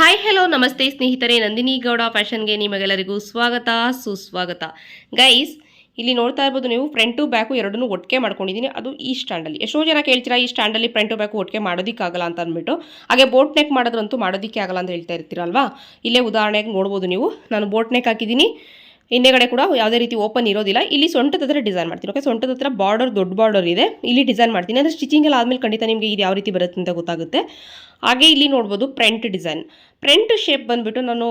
Hi hello ನಮಸ್ತೆ ಸ್ನೇಹಿತರೆ, ನಂದಿನಿ ಗೌಡ ಫ್ಯಾಷನ್ಗೆ ನಿಮಗೆಲ್ಲರಿಗೂ ಸ್ವಾಗತ, ಸುಸ್ವಾಗತ. ಗೈಸ್ ಇಲ್ಲಿ ನೋಡ್ತಾ ಇರ್ಬೋದು ನೀವು ಫ್ರಂಟು ಬ್ಯಾಕು ಎರಡನ್ನೂ ಒಟ್ಟಿಗೆ ಮಾಡ್ಕೊಂಡಿದ್ದೀನಿ. ಅದು ಈ ಸ್ಟ್ಯಾಂಡಲ್ಲಿ ಎಷ್ಟೋ ಜನ ಕೇಳ್ತೀರಾ, ಈ ಸ್ಟ್ಯಾಂಡಲ್ಲಿ ಫ್ರಂಟು ಬ್ಯಾಕು ಒಟ್ಟಿಗೆ ಮಾಡೋದಕ್ಕಾಗಲ್ಲ ಅಂತ ಅಂದ್ಬಿಟ್ಟು. ಹಾಗೆ ಬೋಟ್ ನೆಕ್ ಮಾಡೋದ್ರಂತೂ ಮಾಡೋದಕ್ಕೆ ಆಗಲ್ಲ ಅಂತ ಹೇಳ್ತಾ ಇರ್ತೀರಲ್ವಾ? ಇಲ್ಲೇ ಉದಾಹರಣೆಗೆ ನೋಡ್ಬೋದು ನೀವು. ನಾನು ಬೋಟ್ ನೆಕ್ ಹಾಕಿದ್ದೀನಿ. ಹಿಂದೆಗಡೆ ಕೂಡ ಯಾವುದೇ ರೀತಿ ಓಪನ್ ಇರೋದಿಲ್ಲ. ಇಲ್ಲಿ ಸೊಂಟದ ಹತ್ರ ಡಿಸೈನ್ ಮಾಡ್ತೀನಿ. ಓಕೆ ಸೊಂಟದ ಹತ್ರ ಬಾರ್ಡರ್ ದೊಡ್ಡ ಬಾರ್ಡರ್ ಇದೆ. ಇಲ್ಲಿ ಡಿಸೈನ್ ಮಾಡ್ತೀನಿ. ಅಂದರೆ ಸ್ಟಿಚಿಂಗ್ ಎಲ್ಲ ಆದಮೇಲೆ ಖಂಡಿತ ನಿಮಗೆ ಇದು ಯಾವ ರೀತಿ ಬರುತ್ತೆ ಅಂತ ಗೊತ್ತಾಗುತ್ತೆ. ಹಾಗೆ ಇಲ್ಲಿ ನೋಡ್ಬೋದು ಪ್ರಿಂಟ್ ಡಿಸೈನ್ ಪ್ರಿಂಟ್ ಶೇಪ್ ಬಂದುಬಿಟ್ಟು ನಾನು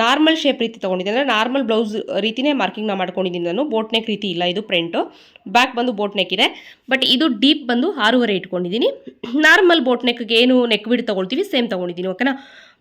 ನಾರ್ಮಲ್ ಶೇಪ್ ರೀತಿ ತೊಗೊಂಡಿದ್ದೀನಿ. ಅಂದರೆ ನಾರ್ಮಲ್ ಬ್ಲೌಸ್ ರೀತಿನೇ ಮಾರ್ಕಿಂಗ್ನ ಮಾಡ್ಕೊಂಡಿದ್ದೀನಿ ನಾನು. ಬೋಟ್ ನೆಕ್ ರೀತಿ ಇಲ್ಲ ಇದು ಪ್ರಿಂಟು ಬ್ಯಾಕ್ ಬಂದು ಬೋಟ್ ನೆಕ್ ಇದೆ. ಬಟ್ ಇದು ಡೀಪ್ ಬಂದು ಆರೂವರೆ ಇಟ್ಕೊಂಡಿದ್ದೀನಿ. ನಾರ್ಮಲ್ ಬೋಟ್ ನೆಕ್ಗೆ ಏನು ನೆಕ್ ಬಿಡ್ ತೊಗೊಳ್ತೀವಿ ಸೇಮ್ ತೊಗೊಂಡಿದ್ದೀನಿ. ಓಕೆನಾ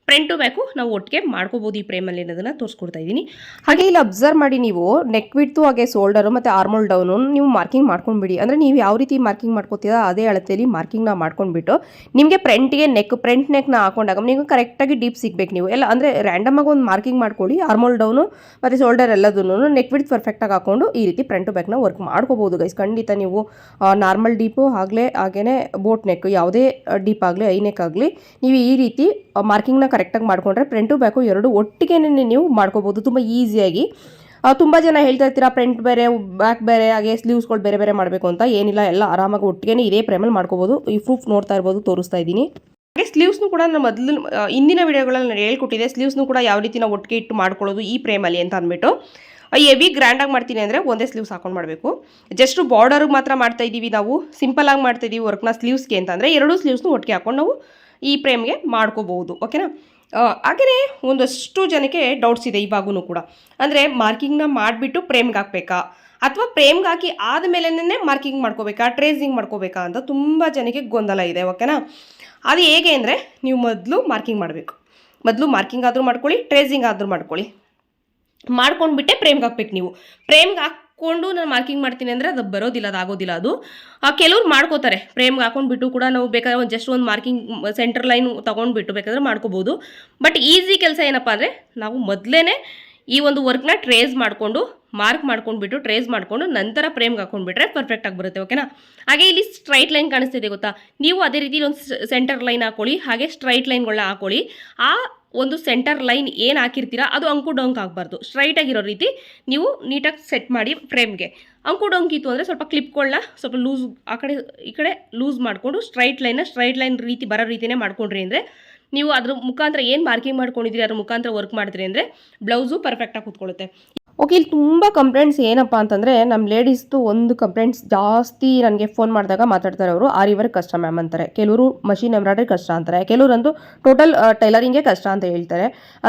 ಫ್ರಂಟು ಬ್ಯಾಕು ನಾವು ಒಟ್ಟಿಗೆ ಮಾಡ್ಕೋಬೋದು ಈ ಪ್ರೇಮಲ್ಲಿ ಅನ್ನೋದನ್ನು ತೋರಿಸ್ಕೊಡ್ತಾ ಇದ್ದೀನಿ. ಹಾಗೆ ಇಲ್ಲಿ ಅಬ್ಸರ್ವ್ ಮಾಡಿ ನೀವು ನೆಕ್ ವಿಡ್ತು ಹಾಗೆ ಶೋಲ್ಡರು ಮತ್ತು ಆರ್ಮೋಲ್ ಡೌನು ನೀವು ಮಾರ್ಕಿಂಗ್ ಮಾಡ್ಕೊಂಡ್ಬಿಡಿ. ಅಂದರೆ ನೀವು ಯಾವ ರೀತಿ ಮಾರ್ಕಿಂಗ್ ಮಾಡ್ಕೋತೀರ ಅದೇ ಅಳತೆಯಲ್ಲಿ ಮಾರ್ಕಿಂಗ್ನ ಮಾಡ್ಕೊಂಡ್ಬಿಟ್ಟು ನಿಮಗೆ ಫ್ರಂಟಿಗೆ ನೆಕ್ ಫ್ರಂಟ್ ನೆಕ್ನ ಹಾಕೊಂಡಾಗ ನೀವು ಕರೆಕ್ಟಾಗಿ ಡೀಪ್ ಸಿಗ್ಬೇಕು ನೀವು. ಎಲ್ಲ ಅಂದರೆ ರ್ಯಾಂಡಮ್ ಆಗಿ ಒಂದು ಮಾರ್ಕಿಂಗ್ ಮಾಡ್ಕೊಳ್ಳಿ ಆರ್ಮೋಲ್ ಡೌನು ಮತ್ತು ಶೋಲ್ಡರ್ ಎಲ್ಲದನ್ನು ನೆಕ್ ವಿಡ್ ಪರ್ಫೆಕ್ಟಾಗಿ ಹಾಕೊಂಡು ಈ ರೀತಿ ಫ್ರಂಟು ಬ್ಯಾಕ್ನ ವರ್ಕ್ ಮಾಡ್ಕೋಬೋದು ಗೈಸ್ ಖಂಡಿತ ನೀವು ನಾರ್ಮಲ್ ಡೀಪು ಆಗಲೇ ಹಾಗೇ ಬೋಟ್ ನೆಕ್ ಯಾವುದೇ ಡೀಪ್ ಆಗಲಿ, ಐ ನೆಕ್ ಆಗಲಿ ನೀವು ಈ ರೀತಿ ಮಾರ್ಕಿಂಗ್ನ ಕರೆಕ್ಟಾಗಿ ಮಾಡ್ಕೊಂಡ್ರೆ ಫ್ರಂಟು ಬ್ಯಾಕು ಎರಡು ಒಟ್ಟಿಗೆ ನೀವು ಮಾಡ್ಕೋಬೋದು. ತುಂಬ ಈಸಿಯಾಗಿ. ತುಂಬ ಜನ ಹೇಳ್ತಾ ಇರ್ತೀರಾ, ಫ್ರಂಟ್ ಬೇರೆ, ಬ್ಯಾಕ್ ಬೇರೆ, ಹಾಗೆ ಸ್ಲೀವ್ಸ್ಗಳು ಬೇರೆ ಬೇರೆ ಮಾಡಬೇಕು ಅಂತ. ಏನಿಲ್ಲ, ಎಲ್ಲ ಆರಾಮಾಗಿ ಒಟ್ಟಿಗೆ ಇದೇ ಪ್ರೇಮಲ್ಲಿ ಮಾಡ್ಕೋಬೋದು. ಈ ಪ್ರೂಫ್ ನೋಡ್ತಾ ಇರ್ಬೋದು, ತೋರಿಸ್ತಾ ಇದ್ದೀನಿ. ಹಾಗೆ ಸ್ಲೀವ್ಸ್ನು ಕೂಡ ನಾನು ಮೊದಲು ಹಿಂದಿನ ವಿಡಿಯೋಗಳಲ್ಲಿ ನಾನು ಹೇಳ್ಕೊಟ್ಟಿದ್ದೆ. ಸ್ಲೀವ್ಸ್ನು ಕೂಡ ಯಾವ ರೀತಿ ನಾವು ಒಟ್ಟಿಗೆ ಇಟ್ಟು ಮಾಡ್ಕೊಳ್ಳೋದು ಈ ಪ್ರೇಮಲ್ಲಿ ಅಂತ ಅಂದ್ಬಿಟ್ಟು. ಹೆವಿ ಗ್ರ್ಯಾಂಡಾಗಿ ಮಾಡ್ತೀನಿ ಅಂದರೆ ಒಂದೇ ಸ್ಲೀವ್ಸ್ ಹಾಕೊಂಡು ಮಾಡಬೇಕು. ಜಸ್ಟ್ ಬಾರ್ಡರ್ಗೆ ಮಾತ್ರ ಮಾಡ್ತಾ ಇದ್ದೀವಿ ನಾವು. ಸಿಂಪಲಾಗಿ ಮಾಡ್ತಾ ಇದ್ದೀವಿ ವರ್ಕ್ನ ಸ್ಲೀವ್ಸ್ಗೆ ಅಂತಂದರೆ ಎರಡೂ ಸ್ಲೀವ್ಸ್ನು ಒಟ್ಟಿಗೆ ಹಾಕೊಂಡು ನಾವು ಈ ಪ್ರೇಮ್ಗೆ ಮಾಡ್ಕೋಬಹುದು, ಓಕೆನಾ? ಹಾಗೆಯೇ ಒಂದಷ್ಟು ಜನಕ್ಕೆ ಡೌಟ್ಸ್ ಇದೆ ಇವಾಗೂ ಕೂಡ. ಅಂದರೆ ಮಾರ್ಕಿಂಗ್ನ ಮಾಡಿಬಿಟ್ಟು ಪ್ರೇಮ್ಗೆ ಹಾಕ್ಬೇಕಾ? ಅಥವಾ ಪ್ರೇಮ್ಗೆ ಹಾಕಿ ಆದಮೇಲೆ ಮಾರ್ಕಿಂಗ್ ಮಾಡ್ಕೋಬೇಕಾ? ಟ್ರೇಸಿಂಗ್ ಮಾಡ್ಕೋಬೇಕಾ ಅಂತ ತುಂಬ ಜನಕ್ಕೆ ಗೊಂದಲ ಇದೆ, ಓಕೆನಾ? ಅದು ಹೇಗೆ ಅಂದರೆ ನೀವು ಮೊದಲು ಮಾರ್ಕಿಂಗ್ ಮಾಡಬೇಕು. ಮೊದಲು ಮಾರ್ಕಿಂಗ್ ಆದರೂ ಮಾಡ್ಕೊಳ್ಳಿ ಟ್ರೇಸಿಂಗ್ ಆದರೂ ಮಾಡ್ಕೊಳ್ಳಿ. ಮಾಡ್ಕೊಂಡ್ಬಿಟ್ಟೆ ಪ್ರೇಮ್ಗೆ ಹಾಕ್ಬೇಕು ನೀವು. ಪ್ರೇಮ್ಗೆ ಹಾಕ್ಕೊಂಡು ನಾನು ಮಾರ್ಕಿಂಗ್ ಮಾಡ್ತೀನಿ ಅಂದರೆ ಅದು ಬರೋದಿಲ್ಲ, ಅದು ಆಗೋದಿಲ್ಲ ಅದು. ಕೆಲವ್ರು ಮಾಡ್ಕೋತಾರೆ. ಪ್ರೇಮ್ಗೆ ಹಾಕೊಂಡ್ಬಿಟ್ಟು ಕೂಡ ನಾವು ಬೇಕಾದ್ರೆ ಒಂದು ಜಸ್ಟ್ ಒಂದು ಮಾರ್ಕಿಂಗ್ ಸೆಂಟರ್ ಲೈನ್ ತೊಗೊಂಡ್ಬಿಟ್ಟು ಬೇಕಾದ್ರೆ ಮಾಡ್ಕೋಬೋದು. ಬಟ್ ಈಸಿ ಕೆಲಸ ಏನಪ್ಪ ಅಂದರೆ ನಾವು ಮೊದಲೇ ಈ ಒಂದು ವರ್ಕ್ನ ಟ್ರೇಸ್ ಮಾಡಿಕೊಂಡು ಮಾರ್ಕ್ ಮಾಡ್ಕೊಂಡ್ಬಿಟ್ಟು ಟ್ರೇಸ್ ಮಾಡಿಕೊಂಡು, ನಂತರ ಫ್ರೇಮ್ಗೆ ಹಾಕೊಂಡ್ಬಿಟ್ರೆ ಪರ್ಫೆಕ್ಟಾಗಿ ಬರುತ್ತೆ ಓಕೆನಾ ಹಾಗೆ ಇಲ್ಲಿ ಸ್ಟ್ರೈಟ್ ಲೈನ್ ಕಾಣಿಸ್ತಿದೆ, ಗೊತ್ತಾ? ನೀವು ಅದೇ ರೀತಿ ಒಂದು ಸೆಂಟರ್ ಲೈನ್ ಹಾಕೊಳ್ಳಿ, ಹಾಗೆ ಸ್ಟ್ರೈಟ್ ಲೈನ್ಗಳನ್ನ ಹಾಕೊಳ್ಳಿ. ಆ ಒಂದು ಸೆಂಟರ್ ಲೈನ್ ಏನು ಹಾಕಿರ್ತೀರಾ, ಅದು ಅಂಕು ಡೊಂಕ್ ಆಗಬಾರ್ದು. ಸ್ಟ್ರೈಟ್ ಆಗಿರೋ ರೀತಿ ನೀವು ನೀಟಾಗಿ ಸೆಟ್ ಮಾಡಿ ಫ್ರೇಮ್ಗೆ ಅಂಕು ಡೊಂಕ್ ಇತ್ತು ಅಂದರೆ ಸ್ವಲ್ಪ ಕ್ಲಿಪ್ಗಳನ್ನ ಸ್ವಲ್ಪ ಲೂಸ್ ಆ ಕಡೆ, ಈ ಕಡೆ ಲೂಸ್ ಮಾಡಿಕೊಂಡು ಸ್ಟ್ರೈಟ್ ಲೈನ್ನ ಸ್ಟ್ರೈಟ್ ಲೈನ್ ರೀತಿ ಬರೋ ರೀತಿಯೇ ಮಾಡ್ಕೊಂಡ್ರಿ ಅಂದರೆ ನೀವು ಅದ್ರ ಮುಖಾಂತರ ಏನು ಮಾರ್ಕಿಂಗ್ ಮಾಡ್ಕೊಂಡಿದ್ದೀರಿ ಅದ್ರ ಮುಖಾಂತರ ವರ್ಕ್ ಮಾಡಿದ್ರಿ ಅಂದರೆ ಬ್ಲೌಸು ಪರ್ಫೆಕ್ಟಾಗಿ ಕೂತ್ಕೊಳ್ಳುತ್ತೆ. ಓಕೆ, ಇಲ್ಲಿ ತುಂಬ ಕಂಪ್ಲೇಂಟ್ಸ್ ಏನಪ್ಪ ಅಂತಂದರೆ ನಮ್ಮ ಲೇಡೀಸ್ದು ಒಂದು ಕಂಪ್ಲೇಂಟ್ಸ್ ಜಾಸ್ತಿ ನನಗೆ ಫೋನ್ ಮಾಡಿದಾಗ ಮಾತಾಡ್ತಾರೆ ಅವರು. ಆರಿ ವರ್ಕ್ ಕಷ್ಟ ಮ್ಯಾಮ್ ಅಂತಾರೆ. ಕೆಲವರು ಮಷಿನ್ ಎಂಬ್ರಾಯ್ಡ್ರಿ ಕಷ್ಟ ಅಂತಾರೆ. ಕೆಲವರಂತೂ ಟೋಟಲ್ ಟೈಲರಿಂಗೇ ಕಷ್ಟ ಅಂತ ಹೇಳ್ತಾರೆ.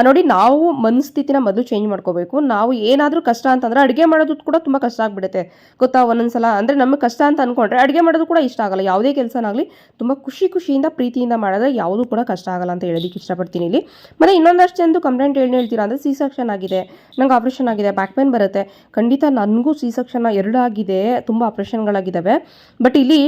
ನೋಡಿ, ನಾವು ಮನಸ್ಥಿತಿನ ಮೊದಲು ಚೇಂಜ್ ಮಾಡ್ಕೋಬೇಕು. ನಾವು ಏನಾದರೂ ಕಷ್ಟ ಅಂತಂದರೆ ಅಡುಗೆ ಮಾಡೋದು ಕೂಡ ತುಂಬ ಕಷ್ಟ ಆಗಿಬಿಡುತ್ತೆ. ಗೊತ್ತಾ ಒಂದೊಂದ್ಸಲ? ಅಂದರೆ ನಮಗೆ ಕಷ್ಟ ಅಂತ ಅಂದ್ಕೊಂಡ್ರೆ ಅಡುಗೆ ಮಾಡೋದು ಕೂಡ ಇಷ್ಟ ಆಗಲ್ಲ. ಯಾವುದೇ ಕೆಲಸನಾಗಲಿ ತುಂಬ ಖುಷಿ ಖುಷಿಯಿಂದ, ಪ್ರೀತಿಯಿಂದ ಮಾಡಿದ್ರೆ ಯಾವುದೂ ಕೂಡ ಕಷ್ಟ ಆಗಲ್ಲ ಅಂತ ಹೇಳೋದಕ್ಕೆ ಇಷ್ಟಪಡ್ತೀನಿ ಇಲ್ಲಿ. ಮತ್ತು ಇನ್ನೊಂದಷ್ಟು ಜನದು ಕಂಪ್ಲೇಂಟ್ ಏನು ಹೇಳ್ತೀರಾ ಅಂದರೆ ಸಿ ಸೆಕ್ಷನ್ ಆಗಿದೆ. ನಂಗೆ ಆಪ್ರೇಷನ್ ಆಗಿದೆ. ಬ್ಯಾಕ್ ಪೇನ್ ಬರುತ್ತೆ. ಖಂಡಿತ ನನಗೂ ಸಿ ಸೆಕ್ಷನ್ ಎರಡು ಆಗಿದೆ ತುಂಬ ಆಪ್ರೇಷನ್ಗಳಾಗಿದ್ದಾವೆ ಬಟ್ ಇಲ್ಲಿ,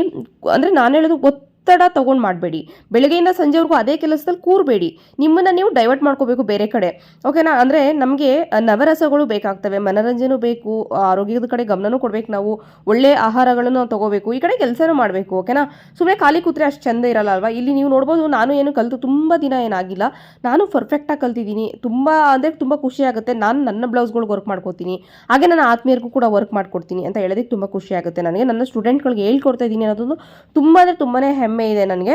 ಅಂದರೆ ನಾನು ಹೇಳೋದು ಒತ್ತಡ ತೊಗೊಂಡು ಮಾಡಬೇಡಿ. ಬೆಳಗ್ಗೆಯಿಂದ ಸಂಜೆವರೆಗೂ ಅದೇ ಕೆಲಸದಲ್ಲಿ ಕೂರಬೇಡಿ. ನಿಮ್ಮನ್ನು ನೀವು ಡೈವರ್ಟ್ ಮಾಡ್ಕೋಬೇಕು ಬೇರೆ ಕಡೆ. ಓಕೆನಾ ಅಂದರೆ ನಮಗೆ ನವರಸಗಳು ಬೇಕಾಗ್ತವೆ. ಮನೋರಂಜನೆ ಬೇಕು, ಆರೋಗ್ಯದ ಕಡೆ ಗಮನನೂ ಕೊಡಬೇಕು ನಾವು. ಒಳ್ಳೆ ಆಹಾರಗಳನ್ನು ತಗೋಬೇಕು. ಈ ಕಡೆ ಕೆಲಸನೂ ಮಾಡಬೇಕು. ಓಕೆನಾ ಸುಮ್ಮನೆ ಖಾಲಿ ಕೂತ್ರೆ ಅಷ್ಟು ಚೆಂದ ಇರಲ್ಲ ಅಲ್ವಾ? ಇಲ್ಲಿ ನೀವು ನೋಡ್ಬೋದು ನಾನು ಏನು ಕಲಿತು ತುಂಬ ದಿನ ಏನಾಗಿಲ್ಲ. ನಾನು ಪರ್ಫೆಕ್ಟಾಗಿ ಕಲ್ತಿದ್ದೀನಿ. ತುಂಬ, ಅಂದರೆ ತುಂಬ ಖುಷಿ ಆಗುತ್ತೆ. ನಾನು ನನ್ನ ಬ್ಲೌಸ್ಗಳಿಗೆ ವರ್ಕ್ ಮಾಡ್ಕೋತೀನಿ. ಹಾಗೆ ನನ್ನ ಆತ್ಮೀಯರಿಗೂ ಕೂಡ ವರ್ಕ್ ಮಾಡ್ಕೊಡ್ತೀನಿ ಅಂತ ಹೇಳೋದಕ್ಕೆ ತುಂಬ ಖುಷಿ ಆಗುತ್ತೆ. ನನಗೆ ನನ್ನ ಸ್ಟೂಡೆಂಟ್ಗಳಿಗೆ ಹೇಳ್ಕೊಡ್ತಾ ಇದ್ದೀನಿ ಅನ್ನೋದೊಂದು ತುಂಬ ಅಂದರೆ ತುಂಬಾ ಹೆಮ್ಮೆ. ಇದೆ ನನಗೆ.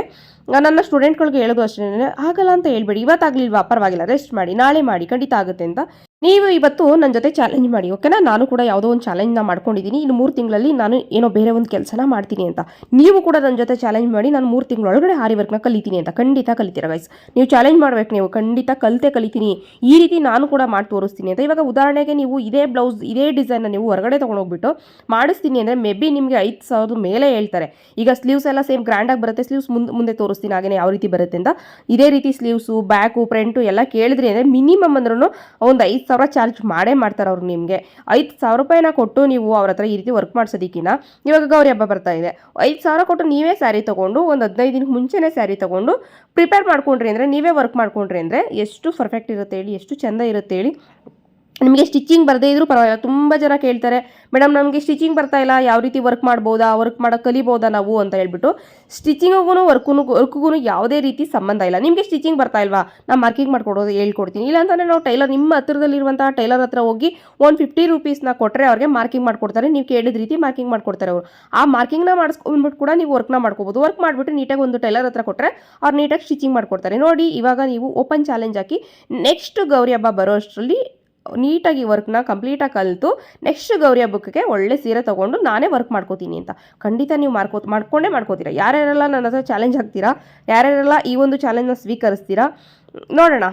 ನನ್ನ ಸ್ಟೂಡೆಂಟ್ಗಳಿಗೆ ಹೇಳೋದು ಅಷ್ಟೇ, ಆಗಲ್ಲ ಅಂತ ಹೇಳ್ಬೇಡಿ, ಇವತ್ತಾಗಲಿಲ್ವಾ? ಪರವಾಗಿಲ್ಲ ರೆಸ್ಟ್ ಮಾಡಿ, ನಾಳೆ ಮಾಡಿ, ಖಂಡಿತ ಆಗುತ್ತೆ ಅಂತ ನೀವು ಇವತ್ತು ನನ್ನ ಜೊತೆ ಚಾಲೆಂಜ್ ಮಾಡಿ ಓಕೆನಾ ನಾನು ಕೂಡ ಯಾವುದೋ ಒಂದು ಚಾಲೆಂಜ್ನ ಮಾಡ್ಕೊಂಡಿದ್ದೀನಿ ಇನ್ನು ಮೂರು ತಿಂಗಳಲ್ಲಿ ನಾನು ಏನೋ ಬೇರೆ ಒಂದು ಕೆಲಸನ ಮಾಡ್ತೀನಿ ಅಂತ. ನೀವು ಕೂಡ ನನ್ನ ಜೊತೆ ಚಾಲೆಂಜ್ ಮಾಡಿ ನಾನು ಮೂರು ತಿಂಗಳೊಳಗಡೆ ಹಾರಿ ವರ್ಕ್ನ ಕಲಿತೀನಿ ಅಂತ. ಖಂಡಿತ ಕಲಿತೀರ ಗೈಸ್ ನೀವು ಚಾಲೆಂಜ್ ಮಾಡ್ಬೇಕು ನೀವು. ಖಂಡಿತ ಕಲಿತೆ ಕಲಿತೀನಿ. ಈ ರೀತಿ ನಾನು ಕೂಡ ಮಾಡಿ ತೋರಿಸ್ತೀನಿ ಅಂತ. ಇವಾಗ ಉದಾಹರಣೆಗೆ ನೀವು ಇದೇ ಬ್ಲೌಸ್ ಇದೇ ಡಿಸೈನ್ನ ನೀವು ಹೊರಗಡೆ ತೊಗೊಂಡೋಗ್ಬಿಟ್ಟು ಮಾಡಿಸ್ತೀನಿ ಅಂದರೆ ಮೇ ಬಿ ನಿಮಗೆ ಐದು ಸಾವಿರದ ಮೇಲೆ ಹೇಳ್ತಾರೆ. ಈಗ ಸ್ಲೀವ್ಸ್ ಎಲ್ಲ ಸೇಮ್ ಗ್ರ್ಯಾಂಡಾಗಿ ಬರುತ್ತೆ. ಸ್ಲೀವ್ಸ್ ಮುಂದೆ ಮುಂದೆ ತೋರಿಸ್ತೀನಿ ಹಾಗೆ ಯಾವ ರೀತಿ ಬರುತ್ತೆ ಅಂತ. ಇದೇ ರೀತಿ ಸ್ಲೀವ್ಸು ಬ್ಯಾಕು ಫ್ರಂಟು ಎಲ್ಲ ಕೇಳಿದ್ರಿ ಅಂದರೆ ಮಿನಿಮಮ್ ಅಂದ್ರೂ ಒಂದು ಐದು ಸಾವಿರ ಚಾರ್ಜ್ ಮಾಡೇ ಮಾಡ್ತಾರೆ ಅವ್ರು ನಿಮಗೆ. ಐದು ಸಾವಿರ ರೂಪಾಯಿನ ಕೊಟ್ಟು ನೀವು ಅವ್ರ ಹತ್ರ ಈ ರೀತಿ ವರ್ಕ್ ಮಾಡಿಸೋದಕ್ಕಿಂತ ಇವಾಗ ಗೌರಿ ಹಬ್ಬ ಬರ್ತಾ ಇದೆ. ಐದು ಸಾವಿರ ಕೊಟ್ಟು ನೀವೇ ಸ್ಯಾರಿ ತೊಗೊಂಡು ಒಂದು ಹದಿನೈದು ದಿನಕ್ಕೆ ಮುಂಚೆನೇ ಸ್ಯಾರಿ ತೊಗೊಂಡು ಪ್ರಿಪೇರ್ ಮಾಡ್ಕೊಂಡ್ರಿ ಅಂದರೆ ನೀವೇ ವರ್ಕ್ ಮಾಡ್ಕೊಂಡ್ರಿ ಅಂದರೆ ಎಷ್ಟು ಪರ್ಫೆಕ್ಟ್ ಇರುತ್ತೆ ಹೇಳಿ, ಎಷ್ಟು ಚೆಂದ ಇರುತ್ತೆ ಹೇಳಿ ನಿಮಗೆ ಸ್ಟಿಚಿಂಗ್ ಬರದೇ ಇದ್ರೂ ಪರವಾಗಿಲ್ಲ. ತುಂಬ ಜನ ಕೇಳ್ತಾರೆ ಮೇಡಮ್ ನಮಗೆ ಸ್ಟಿಚಿಂಗ್ ಬರ್ತಾ ಇಲ್ಲ, ಯಾವ ರೀತಿ ವರ್ಕ್ ಮಾಡ್ಬೋದಾ? ವರ್ಕ್ ಮಾಡೋಕೆ ಕಲಿಬೋದಾ ನಾವು? ಅಂತ ಹೇಳ್ಬಿಟ್ಟು ಸ್ಟಿಚಿಂಗಿಗೂ ವರ್ಕೂ ವರ್ಕ್ಗೂ ಯಾವುದೇ ರೀತಿ ಸಂಬಂಧ ಇಲ್ಲ. ನಿಮಗೆ ಸ್ಟಿಚಿಂಗ್ ಬರ್ತಾ ಇಲ್ವಾ? ನಾನು ಮಾರ್ಕಿಂಗ್ ಮಾಡ್ಕೊಡೋದು ಹೇಳ್ಕೊಡ್ತೀನಿ. ಇಲ್ಲ ಅಂತಂದರೆ ನಾವು ಟೈಲರ್, ನಿಮ್ಮ ಹತ್ತಿರದಲ್ಲಿರುವಂಥ ಟೈಲರ್ ಹತ್ರ ಹೋಗಿ ಒನ್ ಫಿಫ್ಟಿ ರುಪೀಸ್ನ ಕೊಟ್ಟರೆ ಅವ್ರಿಗೆ ಮಾರ್ಕಿಂಗ್ ಮಾಡ್ಕೊಡ್ತಾರೆ. ನೀವು ಕೇಳಿದ ರೀತಿ ಮಾರ್ಕಿಂಗ್ ಮಾಡ್ಕೊಡ್ತಾರೆ ಅವರು. ಆ ಮಾರ್ಕಿಂಗ್ನ ಮಾಡಿಸ್ಕೊಂಡ್ಬಿಟ್ಟು ಕೂಡ ನೀವು ವರ್ಕ್ನ ಮಾಡ್ಕೋಬೋದು. ವರ್ಕ್ ಮಾಡಿಬಿಟ್ಟು ನೀಟಾಗಿ ಒಂದು ಟೈಲರ್ ಹತ್ರ ಕೊಟ್ಟರೆ ಅವ್ರು ನೀಟಾಗಿ ಸ್ಟಿಚಿಂಗ್ ಮಾಡ್ಕೊಡ್ತಾರೆ. ನೋಡಿ, ಇವಾಗ ನೀವು ಓಪನ್ ಚಾಲೆಂಜ್ ಹಾಕಿ ನೆಕ್ಸ್ಟ್ ಗೌರಿ ಹಬ್ಬ ಬರೋ ಅಷ್ಟರಲ್ಲಿ ನೀಟಾಗಿ ವರ್ಕ್ನ ಕಂಪ್ಲೀಟಾಗಿ ಕಲಿತು ನೆಕ್ಸ್ಟ್ ಗೌರಿ ಹಬ್ಬಕ್ಕೆ ಒಳ್ಳೆ ಸೀರೆ ತೊಗೊಂಡು ನಾನೇ ವರ್ಕ್ ಮಾಡ್ಕೋತೀನಿ ಅಂತ. ಖಂಡಿತ ನೀವು ಮಾಡ್ಕೋ, ಮಾಡ್ಕೊಂಡೇ ಮಾಡ್ಕೋತೀರಾ. ಯಾರ್ಯಾರೆಲ್ಲ ನನ್ನ ಹತ್ರ ಚಾಲೆಂಜ್ ಹಾಕ್ತೀರಾ ಯಾರ್ಯಾರೆಲ್ಲ ಈ ಒಂದು ಚಾಲೆಂಜ್ನ ಸ್ವೀಕರಿಸ್ತೀರಾ? ನೋಡೋಣ.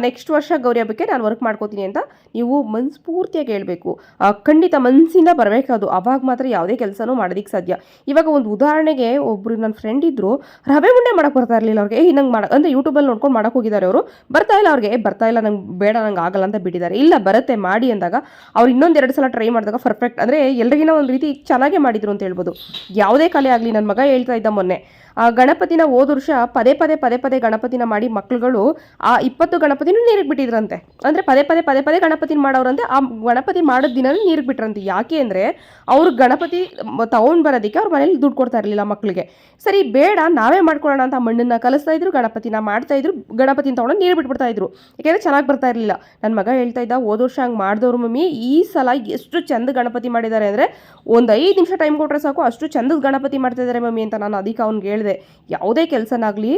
ನೆಕ್ಸ್ಟ್ ವರ್ಷ ಗೌರಿ ಹಬ್ಬಕ್ಕೆ ನಾನು ವರ್ಕ್ ಮಾಡ್ಕೋತೀನಿ ಅಂತ ನೀವು ಮನಸ್ಫೂರ್ತಿಯಾಗಿ ಹೇಳಬೇಕು. ಖಂಡಿತ ಮನಸ್ಸಿಂದ ಬರಬೇಕಾದ್ರು ಅವಾಗ ಮಾತ್ರ ಯಾವುದೇ ಕೆಲಸನೂ ಮಾಡೋದಕ್ಕೆ ಸಾಧ್ಯ. ಇವಾಗ ಒಂದು ಉದಾಹರಣೆಗೆ ಒಬ್ಬರು ನನ್ನ ಫ್ರೆಂಡ್ ಇದ್ದರು ರವೆ ಉಂಡೆ ಮಾಡೋಕೆ ಬರ್ತಾ ಇರಲಿಲ್ಲ ಅವ್ರಿಗೆ. ಏ ನಂಗೆ ಮಾಡ ಅಂದರೆ ಯೂಟ್ಯೂಬಲ್ಲಿ ನೋಡ್ಕೊಂಡು ಮಾಡೋಕೆ ಹೋಗಿದ್ದಾರೆ ಅವರು. ಬರ್ತಾ ಇಲ್ಲ ಅವ್ರಿಗೆ. "ಏ, ಬರ್ತಾ ಇಲ್ಲ ನಂಗೆ ಬೇಡ ನಂಗೆ ಆಗಲ್ಲ ಅಂತ ಬಿಟ್ಟಿದ್ದಾರೆ. ಇಲ್ಲ ಬರುತ್ತೆ ಮಾಡಿ ಅಂದಾಗ ಅವ್ರು ಇನ್ನೊಂದು ಎರಡು ಸಲ ಟ್ರೈ ಮಾಡಿದಾಗ ಪರ್ಫೆಕ್ಟ್ ಅಂದರೆ ಎಲ್ರಿಗಿನ ಒಂದು ರೀತಿ ಚೆನ್ನಾಗೇ ಮಾಡಿದ್ರು ಅಂತ ಹೇಳ್ಬೋದು. ಯಾವುದೇ ಕಲೆ ಆಗಲಿ ನನ್ನ ಮಗ ಹೇಳ್ತಾ ಇದ್ದ ಮೊನ್ನೆ. ಗಣಪತಿನ ಹೋದ ವರ್ಷ ಪದೇ ಪದೇ ಪದೇ ಪದೇ ಗಣಪತಿನ ಮಾಡಿ ಮಕ್ಕಳುಗಳು ಆ ಇಪ್ಪತ್ತು ಗಣಪತಿನೂ ನೀರಿಗೆ ಬಿಟ್ಟಿದ್ರಂತೆ. ಅಂದರೆ ಪದೇ ಪದೇ ಪದೇ ಪದೇ ಗಣಪತಿನ ಮಾಡೋರಂತೆ, ಆ ಗಣಪತಿ ಮಾಡೋ ದಿನನೂ ನೀರಿಗೆ ಬಿಟ್ರಂತೆ. ಯಾಕೆ ಅಂದರೆ ಅವ್ರು ಗಣಪತಿ ತಗೊಂಡು ಬರೋದಕ್ಕೆ ಅವ್ರ ಮನೇಲಿ ದುಡ್ಡು ಕೊಡ್ತಾ ಇರಲಿಲ್ಲ ಮಕ್ಕಳಿಗೆ ಸರಿ, ಬೇಡ, ನಾವೇ ಮಾಡ್ಕೊಳ್ಳೋಣ ಅಂತ ಮಣ್ಣನ್ನ ಕಲಿಸ್ತಾ ಇದ್ರು, ಗಣಪತಿನ ಮಾಡ್ತಾ ಇದ್ರು, ಗಣಪತಿನ ತೊಗೊಂಡು ನೀರು ಬಿಟ್ಬಿಡ್ತಾ ಇದ್ರು. ಯಾಕೆಂದರೆ ಚೆನ್ನಾಗಿ ಬರ್ತಾ ಇರಲಿಲ್ಲ. ನನ್ನ ಮಗ ಹೇಳ್ತಾ ಇದ್ದ, ಹೋದ ವರ್ಷ ಹಂಗೆ ಮಾಡಿದವ್ರು ಮಮ್ಮಿ, ಈ ಸಲ ಎಷ್ಟು ಚಂದ ಗಣಪತಿ ಮಾಡಿದ್ದಾರೆ ಅಂದರೆ ಒಂದು ಐದು ನಿಮಿಷ ಟೈಮ್ ಕೊಟ್ಟರೆ ಸಾಕು, ಅಷ್ಟು ಚಂದದ ಗಣಪತಿ ಮಾಡ್ತಾ ಇದ್ದಾರೆ ಮಮ್ಮಿ ಅಂತ ನಾನು ಅದಕ್ಕೆ ಅವ್ನಿಗೆ ಹೇಳಿದೆ. ಯಾವುದೇ ಕೆಲಸನಾಗಲಿ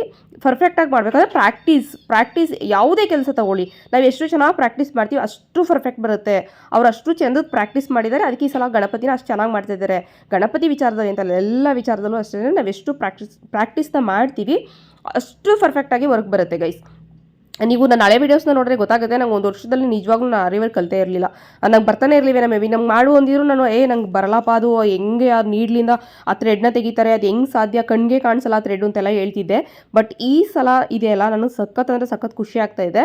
ಪರ್ಫೆಕ್ಟಾಗಿ ಮಾಡಬೇಕಾದ್ರೆ ಪ್ರಾಕ್ಟೀಸ್ ಪ್ರಾಕ್ಟೀಸ್ ಯಾವುದೇ ಕೆಲಸ ತಗೊಳ್ಳಿ. ನಾವು ಎಷ್ಟು ಚೆನ್ನಾಗಿ ಪ್ರಾಕ್ಟೀಸ್ ಮಾಡ್ತೀವಿ ಅಷ್ಟು ಪರ್ಫೆಕ್ಟ್ ಬರುತ್ತೆ. ಅವ್ರು ಅಷ್ಟು ಚೆಂದ ಪ್ರಾಕ್ಟೀಸ್ ಮಾಡಿದ್ದಾರೆ ಅದಕ್ಕೆ ಈ ಸಲ ಗಣಪತಿನ ಅಷ್ಟು ಚೆನ್ನಾಗಿ ಮಾಡ್ತಾ ಇದ್ದಾರೆ. ಗಣಪತಿ ವಿಚಾರದಲ್ಲಿ ಅಂತಲ್ಲ, ಎಲ್ಲ ವಿಚಾರದಲ್ಲೂ ಅಷ್ಟೇ ನಾವು ಎಷ್ಟು ಪ್ರಾಕ್ಟೀಸ್ ಪ್ರಾಕ್ಟೀಸ್ನ ಮಾಡ್ತೀವಿ, ಅಷ್ಟು ಪರ್ಫೆಕ್ಟಾಗಿ ವರ್ಕ್ ಬರುತ್ತೆ ಗೈಸ್ ನೀವು ನನ್ನ ಹಳೆ ವೀಡಿಯೋಸ್ನ ನೋಡಿದ್ರೆ ಗೊತ್ತಾಗುತ್ತೆ, ನಂಗೆ ಒಂದು ವರ್ಷದಲ್ಲಿ ನಿಜವಾಗ್ಲೂ ನಾನು ಅರಿವರ್ ಕಲಿತೇ ಇರಲಿಲ್ಲ. ನಂಗೆ ಬರ್ತಾನೆ ಇರಲಿಲ್ಲ ಮೇ ಬಿ ನಂಗೆ ಮಾಡು ಅಂದಿದ್ರು ನಾನು, ಏ, ನಂಗೆ ಬರಲಪ್ಪ ಅದು, ಹೆಂಗೆ ಆ ನೀಡ್ಲಿಂದ ಆ ಥ್ರೆಡ್ನ ತೆಗಿತಾರೆ, ಅದು ಹೆಂಗೆ ಸಾಧ್ಯ? ಕಣ್ಗೆ ಕಾಣಿಸಲ್ಲ ಥ್ರೆಡ್ ಅಂತೆಲ್ಲ ಹೇಳ್ತಿದ್ದೆ. ಬಟ್ ಈ ಸಲ ಇದೆಯಲ್ಲ, ನನಗೆ ಸಖತ್ ಅಂದರೆ ಸಖತ್ ಖುಷಿ ಆಗ್ತಾ ಇದೆ.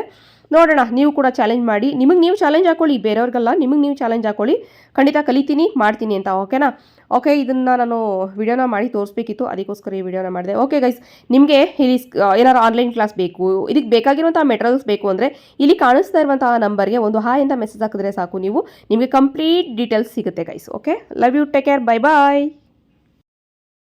ನೋಡೋಣ, ನೀವು ಕೂಡ ಚಾಲೆಂಜ್ ಮಾಡಿ. ನಿಮಗೆ ನೀವು ಚಾಲೆಂಜ್ ಹಾಕೊಳ್ಳಿ, ಬೇರೆಯವ್ರಿಗೆಲ್ಲ ನಿಮಗೆ ನೀವು ಚಾಲೆಂಜ್ ಹಾಕೊಳ್ಳಿ. ಖಂಡಿತ ಕಲಿತೀನಿ, ಮಾಡ್ತೀನಿ ಅಂತ ಓಕೆನಾ ಓಕೆ ಇದನ್ನು ನಾನು ವಿಡಿಯೋನ ಮಾಡಿ ತೋರಿಸ್ಬೇಕಿತ್ತು, ಅದಕ್ಕೋಸ್ಕರ ಈ ವಿಡಿಯೋನ ಮಾಡಿದೆ. ಓಕೆ ಗೈಸ್ ನಿಮಗೆ ಇಲ್ಲಿ ಏನಾರು ಆನ್ಲೈನ್ ಕ್ಲಾಸ್ ಬೇಕು ಇದಕ್ಕೆ ಬೇಕಾಗಿರುವಂಥ ಮೆಟೀರಿಯಲ್ಸ್ ಬೇಕು ಅಂದರೆ, ಇಲ್ಲಿ ಕಾಣಿಸ್ತಾ ಇರುವಂತಹ ನಂಬರ್ಗೆ ಒಂದು ಹಾಯ್ ಅಂತ ಮೆಸೇಜ್ ಹಾಕಿದ್ರೆ ಸಾಕು ನೀವು. ನಿಮಗೆ ಕಂಪ್ಲೀಟ್ ಡೀಟೇಲ್ಸ್ ಸಿಗುತ್ತೆ guys okay love you take care bye bye